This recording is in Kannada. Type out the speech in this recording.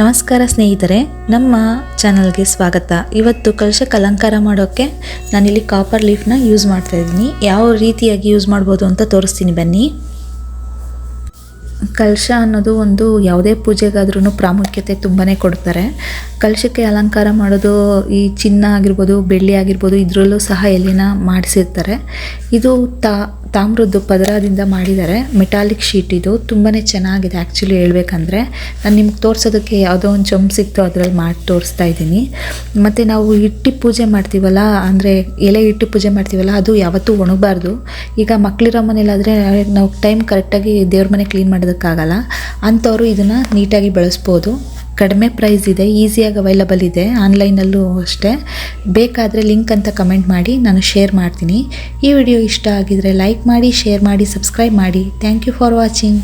ನಮಸ್ಕಾರ ಸ್ನೇಹಿತರೆ, ನಮ್ಮ ಚಾನಲ್ಗೆ ಸ್ವಾಗತ. ಇವತ್ತು ಕಲಶಕ್ಕೆ ಅಲಂಕಾರ ಮಾಡೋಕ್ಕೆ ನಾನಿಲ್ಲಿ ಕಾಪರ್ ಲೀಫ್ನ ಯೂಸ್ ಮಾಡ್ತಾ ಇದ್ದೀನಿ. ಯಾವ ರೀತಿಯಾಗಿ ಯೂಸ್ ಮಾಡ್ಬೋದು ಅಂತ ತೋರಿಸ್ತೀನಿ ಬನ್ನಿ. ಕಲಶ ಅನ್ನೋದು ಒಂದು ಯಾವುದೇ ಪೂಜೆಗಾದ್ರೂ ಪ್ರಾಮುಖ್ಯತೆ ತುಂಬಾ ಕೊಡ್ತಾರೆ. ಕಲಶಕ್ಕೆ ಅಲಂಕಾರ ಮಾಡೋದು ಈ ಚಿನ್ನ ಆಗಿರ್ಬೋದು, ಬೆಳ್ಳಿ ಆಗಿರ್ಬೋದು, ಇದರಲ್ಲೂ ಸಹ ಎಲ್ಲಿನ ಮಾಡಿಸಿರ್ತಾರೆ. ಇದು ತಾ ತಾಮ್ರದ್ದು ಪದರದಿಂದ ಮಾಡಿದ್ದಾರೆ. ಮೆಟಾಲಿಕ್ ಶೀಟ್ ಇದು. ತುಂಬಾ ಚೆನ್ನಾಗಿದೆ ಆ್ಯಕ್ಚುಲಿ ಹೇಳ್ಬೇಕಂದ್ರೆ. ನಾನು ನಿಮ್ಗೆ ತೋರಿಸೋದಕ್ಕೆ ಯಾವುದೋ ಒಂದು ಚಮ್ ಸಿಕ್ತು ಅದರಲ್ಲಿ ಮಾಡಿ ತೋರಿಸ್ತಾ ಇದ್ದೀನಿ. ಮತ್ತು ನಾವು ಇಟ್ಟು ಪೂಜೆ ಮಾಡ್ತೀವಲ್ಲ, ಅಂದರೆ ಎಲೆ ಇಟ್ಟು ಪೂಜೆ ಮಾಡ್ತೀವಲ್ಲ, ಅದು ಯಾವತ್ತೂ ಒಣಗಬಾರ್ದು. ಈಗ ಮಕ್ಕಳಿರೋ ಮನೇಲಾದರೆ ನಾವು ಟೈಮ್ ಕರೆಕ್ಟಾಗಿ ದೇವ್ರ ಮನೆ ಕ್ಲೀನ್ ಮಾಡೋದಕ್ಕಾಗಲ್ಲ. ಅಂಥವರು ಇದನ್ನು ನೀಟಾಗಿ ಬೆಳೆಸ್ಬೋದು. ಕಡಿಮೆ ಪ್ರೈಸ್ ಇದೆ ಈಸಿಯಾಗಿ ಅವೈಲಬಲ್ ಇದೆ ಆನ್ಲೈನಲ್ಲೂ ಅಷ್ಟೇ. ಬೇಕಾದರೆ ಲಿಂಕ್ ಅಂತ ಕಮೆಂಟ್ ಮಾಡಿ, ನಾನು ಶೇರ್ ಮಾಡ್ತೀನಿ. ಈ ವಿಡಿಯೋ ಇಷ್ಟ ಆಗಿದರೆ ಲೈಕ್ ಮಾಡಿ ಶೇರ್ ಮಾಡಿ ಸಬ್ಸ್ಕ್ರೈಬ್ ಮಾಡಿ. Thank you for watching